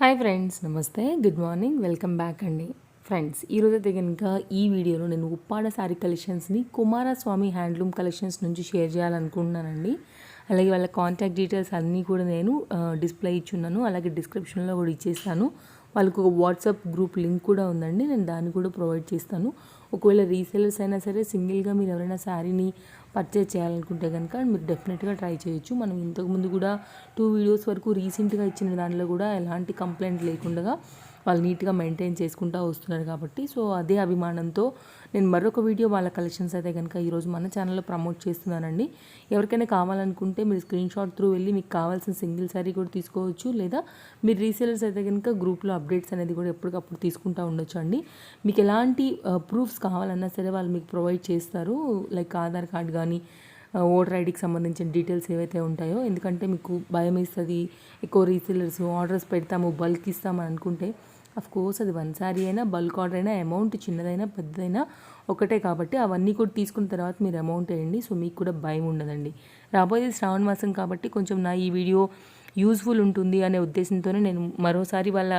Hi friends నమస్తే good morning welcome back అండి. Friends ఈరోజు అయితే కనుక ఈ వీడియోలో నేను ఉప్పాడ శారీ కలెక్షన్స్ని కుమారస్వామి హ్యాండ్లూమ్ కలెక్షన్స్ నుంచి షేర్ చేయాలనుకుంటున్నానండి. అలాగే వాళ్ళ కాంటాక్ట్ డీటెయిల్స్ అన్నీ కూడా నేను డిస్ప్లే ఇచ్చున్నాను. అలాగే డిస్క్రిప్షన్లో కూడా ఇచ్చేస్తాను. వాళ్ళకు ఒక వాట్సాప్ గ్రూప్ లింక్ కూడా ఉందండి. నేను దాన్ని కూడా ప్రొవైడ్ చేస్తాను. ఒకవేళ రీసేలర్స్ అయినా సరే సింగిల్గా మీరు ఎవరైనా శారీని పర్చేజ్ చేయాలనుకుంటే కనుక మీరు డెఫినెట్గా ట్రై చేయొచ్చు. మనం ఇంతకుముందు కూడా టూ వీడియోస్ వరకు రీసెంట్గా ఇచ్చిన దానిలో కూడా ఎలాంటి కంప్లైంట్ లేకుండా వాళ్ళు నీట్గా మెయింటైన్ చేసుకుంటూ వస్తున్నారు కాబట్టి. సో అదే అభిమానంతో నేను మరొక వీడియో వాళ్ళ కలెక్షన్స్ అయితే కనుక ఈరోజు మన ఛానల్లో ప్రమోట్ చేస్తున్నానండి. ఎవరికైనా కావాలనుకుంటే మీరు స్క్రీన్ షాట్ త్రూ వెళ్ళి మీకు కావాల్సిన సింగిల్ శారీ కూడా తీసుకోవచ్చు. లేదా మీరు రీసేలర్స్ అయితే కనుక గ్రూప్లో అప్డేట్స్ అనేది కూడా ఎప్పటికప్పుడు తీసుకుంటూ ఉండొచ్చు అండి మీకు ఎలాంటి ప్రూఫ్స్ కావాలన్నా సరే వాళ్ళు మీకు ప్రొవైడ్ చేస్తారు. లైక్ ఆధార్ కార్డ్ కానీ ఓటర్ ఐడికి సంబంధించిన డీటెయిల్స్ ఏవైతే ఉంటాయో. ఎందుకంటే మీకు భయం వేస్తుంది ఎక్కువ రీసెలర్స్ ఆర్డర్స్ పెడతాము బల్క్ ఇస్తామని అనుకుంటే అఫ్ కోర్స్ అది వన్ సారీ అయినా బల్క్ ఆర్డర్ అయినా అమౌంట్ చిన్నదైనా పెద్దదైనా ఒకటే కాబట్టి అవన్నీ కూడా తీసుకున్న తర్వాత మీరు అమౌంట్ వేయండి. సో మీకు కూడా భయం ఉండదండి. రాబోయే శ్రావణ మాసం కాబట్టి కొంచెం నా ఈ వీడియో యూస్ఫుల్ ఉంటుంది అనే ఉద్దేశంతోనే నేను మరోసారి వాళ్ళ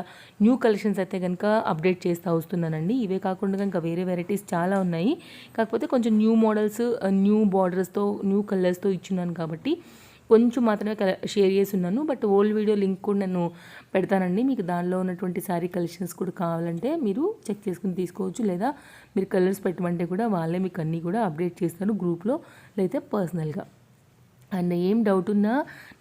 న్యూ కలెక్షన్స్ అయితే కనుక అప్డేట్ చేస్తూ వస్తున్నానండి. ఇవే కాకుండా ఇంకా వేరే వెరైటీస్ చాలా ఉన్నాయి. కాకపోతే కొంచెం న్యూ మోడల్స్ న్యూ బార్డర్స్తో న్యూ కలర్స్తో ఇచ్చున్నాను కాబట్టి కొంచెం మాత్రమే షేర్ చేసి ఉన్నాను బట్ ఓల్డ్ వీడియో లింక్ కూడా నేను పెడతానండి. మీకు దానిలో ఉన్నటువంటి శారీ కలెక్షన్స్ కూడా కావాలంటే మీరు చెక్ చేసుకుని తీసుకోవచ్చు. లేదా మీరు కలర్స్ పెట్టమంటే కూడా వాళ్ళే మీకు అన్నీ కూడా అప్డేట్ చేస్తాను గ్రూప్లో లేదా పర్సనల్గా. అండ్ ఏం డౌట్ ఉన్నా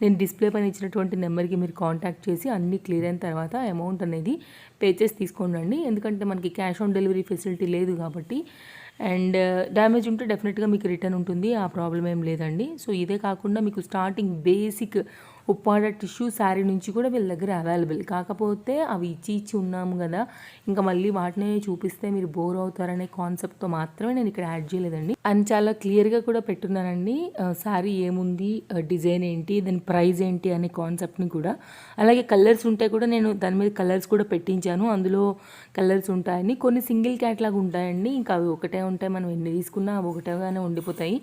నేను డిస్ప్లే పైన ఇచ్చినటువంటి నెంబర్కి మీరు కాంటాక్ట్ చేసి అన్నీ క్లియర్ అయిన తర్వాత అమౌంట్ అనేది పే చేసి తీసుకోండి ఎందుకంటే మనకి క్యాష్ ఆన్ డెలివరీ ఫెసిలిటీ లేదు కాబట్టి. అండ్ uh, డ్యామేజ్ ఉంటే డెఫినెట్గా మీకు రిటర్న్ ఉంటుంది. ఆ ప్రాబ్లం ఏం లేదండి. సో ఇదే కాకుండా మీకు starting basic Uppada tissue saree నుంచి కూడా వీళ్ళ దగ్గర అవైలబుల్. కాకపోతే అవి ఇచ్చి ఇచ్చి ఉన్నాము కదా. ఇంకా మళ్ళీ వాటినే చూపిస్తే మీరు బోర్ అవుతారనే కాన్సెప్ట్తో మాత్రమే నేను ఇక్కడ యాడ్ చేయలేదండి. అండ్ చాలా క్లియర్గా కూడా పెట్టున్నానండి శారీ ఏముంది డిజైన్ ఏంటి దాని ప్రైస్ ఏంటి అనే కాన్సెప్ట్ని కూడా. అలాగే కలర్స్ ఉంటే కూడా నేను దాని మీద కలర్స్ కూడా పెట్టించాను. అందులో కలర్స్ ఉంటాయని. కొన్ని సింగిల్ క్యాట్లాగ్ ఉంటాయండి. ఇంకా అవి ఒకటే ఉంటాయి. మనం ఎన్ని తీసుకున్నా అవి ఒకటేగానే ఉండిపోతాయి.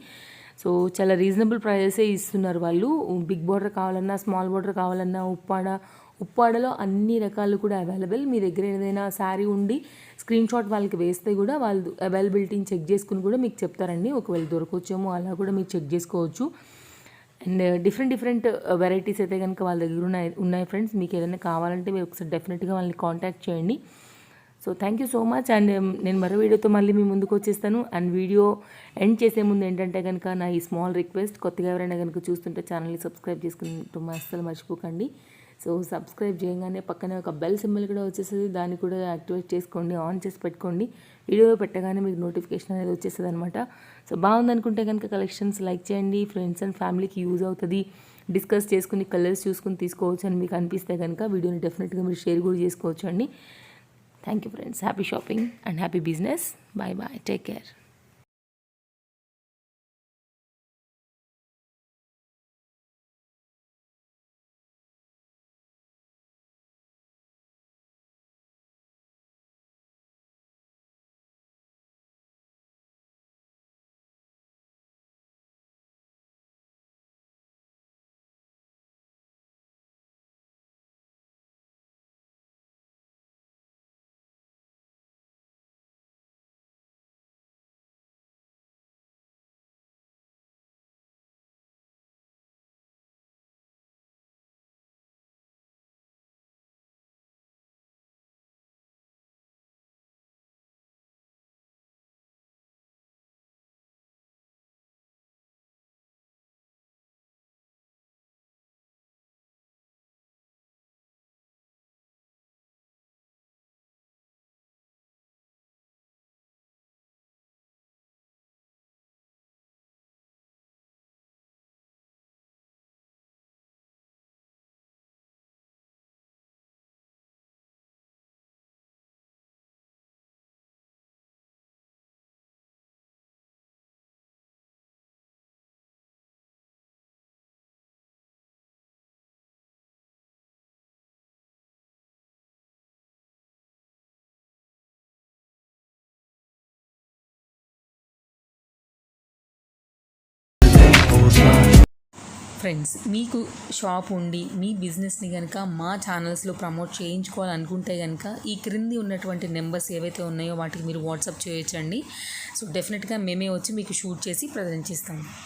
సో చాలా రీజనబుల్ ప్రైజెసే ఇస్తున్నారు వాళ్ళు. బిగ్ బార్డర్ కావాలన్నా స్మాల్ బార్డర్ కావాలన్నా ఉప్పాడ ఉప్పాడలో అన్ని రకాలు కూడా అవైలబుల్. మీ దగ్గర ఏదైనా శారీ ఉండి స్క్రీన్ షాట్ వాళ్ళకి వేస్తే కూడా వాళ్ళు అవైలబిలిటీని చెక్ చేసుకుని కూడా మీకు చెప్తారండి. ఒకవేళ దొరకొచ్చేమో అలా కూడా మీరు చెక్ చేసుకోవచ్చు. అండ్ డిఫరెంట్ డిఫరెంట్ వెరైటీస్ అయితే కనుక వాళ్ళ దగ్గర ఉన్నాయి ఉన్నాయి ఫ్రెండ్స్. మీకు ఏదైనా కావాలంటే మీరు ఒకసారి డెఫినెట్గా వాళ్ళని కాంటాక్ట్ చేయండి. So thank you so much and నేను మరో వీడియోతో మళ్ళీ మీ ముందుకు వచ్చేస్తాను. అండ్ వీడియో ఎండ్ చేసే ముందు ఏంటంటే కనుక నా ఈ స్మాల్ రిక్వెస్ట్ కొత్తగా ఎవరైనా కనుక చూస్తుంటే ఛానల్ని సబ్స్క్రైబ్ చేసుకుంటూ అస్సలు మర్చిపోకండి. సో సబ్స్క్రైబ్ చేయగానే పక్కనే ఒక బెల్ సింబల్ కూడా వచ్చేస్తుంది. దాన్ని కూడా యాక్టివేట్ చేసుకోండి ఆన్ చేసి పెట్టుకోండి. వీడియో పెట్టగానే మీకు నోటిఫికేషన్ అనేది వచ్చేస్తుంది అనమాట సో బాగుందనుకుంటే కనుక కలెక్షన్స్ లైక్ చేయండి. ఫ్రెండ్స్ అండ్ ఫ్యామిలీకి యూజ్ అవుతుంది. డిస్కస్ చేసుకుని కలర్స్ చూసుకుని తీసుకోవచ్చు అని మీకు అనిపిస్తే కనుక వీడియోని డెఫినెట్గా మీరు షేర్ కూడా చేసుకోవచ్చు అండి. Thank you, friends. Happy shopping and happy business. Bye bye. Take care. Friends మీకు షాప్ ఉండి మీ బిజినెస్ని కనుక మా ఛానల్స్లో ప్రమోట్ చేయించుకోవాలనుకుంటే కనుక ఈ క్రింది ఉన్నటువంటి నెంబర్స్ ఏవైతే ఉన్నాయో వాటికి మీరు వాట్సాప్ చేయొచ్చండి. సో డెఫినెట్గా మేమే వచ్చి మీకు షూట్ చేసి ప్రజెంట్ చేస్తాము